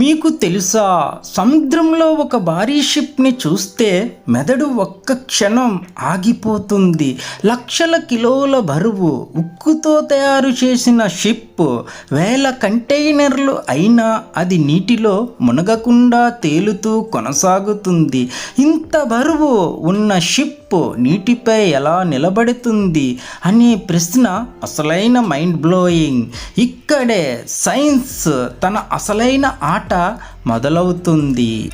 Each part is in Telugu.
మీకు తెలుసా? సముద్రంలో ఒక భారీ షిప్ని చూస్తే మెదడు ఒక్క క్షణం ఆగిపోతుంది. లక్షల కిలోల బరువు ఉక్కుతో తయారు చేసిన షిప్ వేల కంటైనర్లు అయినా అది నీటిలో మునగకుండా తేలుతూ కొనసాగుతుంది. ఇంత బరువు ఉన్న షిప్ నీటిపై ఎలా నిలబడుతుంది అనే ప్రశ్న అసలైన మైండ్ బ్లోయింగ్. ఇక్కడే సైన్స్ తన అసలైన ఆట మొదలవుతుంది.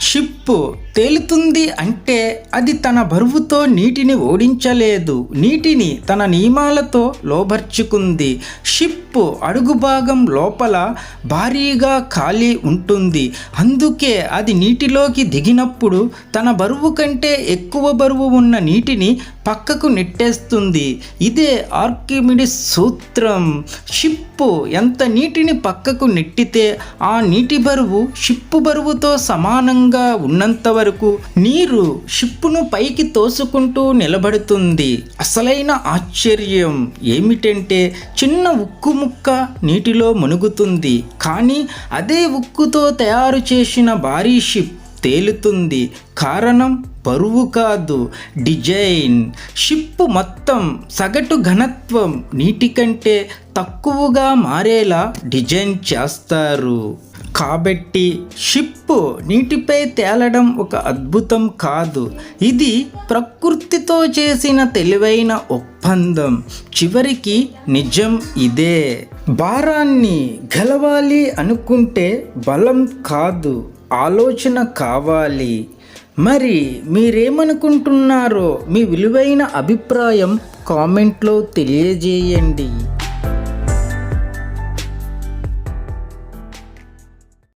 షిప్ తేలుతుంది అంటే అది తన బరువుతో నీటిని ఓడించలేదు. నీటిని తన నియమాలతో లోబర్చుకుంది. షిప్ అడుగు భాగం లోపల భారీగా ఖాళీ ఉంటుంది. అందుకే అది నీటిలోకి దిగినప్పుడు తన బరువు కంటే ఎక్కువ బరువు ఉన్న నీటిని పక్కకు నెట్టేస్తుంది. ఇదే ఆర్కిమిడిస్ సూత్రం. షిప్పు ఎంత నీటిని పక్కకు నెట్టితే ఆ నీటి బరువు షిప్పు బరువుతో సమానంగా ఉన్నంత వరకు నీరు షిప్పును పైకి తోసుకుంటూ నిలబడుతుంది. అసలైన ఆశ్చర్యం ఏమిటంటే చిన్న ఉక్కు ముక్క నీటిలో మునుగుతుంది. కానీ అదే ఉక్కుతో తయారు చేసిన భారీ షిప్ తేలుతుంది. కారణం బరువు కాదు. డిజైన్. షిప్ మొత్తం సగటు ఘనత్వం నీటి కంటే తక్కువగా మారేలా డిజైన్ చేస్తారు. కాబట్టి షిప్ నీటిపై తేలడం ఒక అద్భుతం కాదు. ఇది ప్రకృతితో చేసిన తెలివైన ఒప్పందం. చివరికి నిజం ఇదే. భారాన్ని గెలవాలి అనుకుంటే బలం కాదు ఆలోచన కావాలి. మరి మీరేమనుకుంటున్నారో మీ విలువైన అభిప్రాయం కామెంట్లో తెలియజేయండి.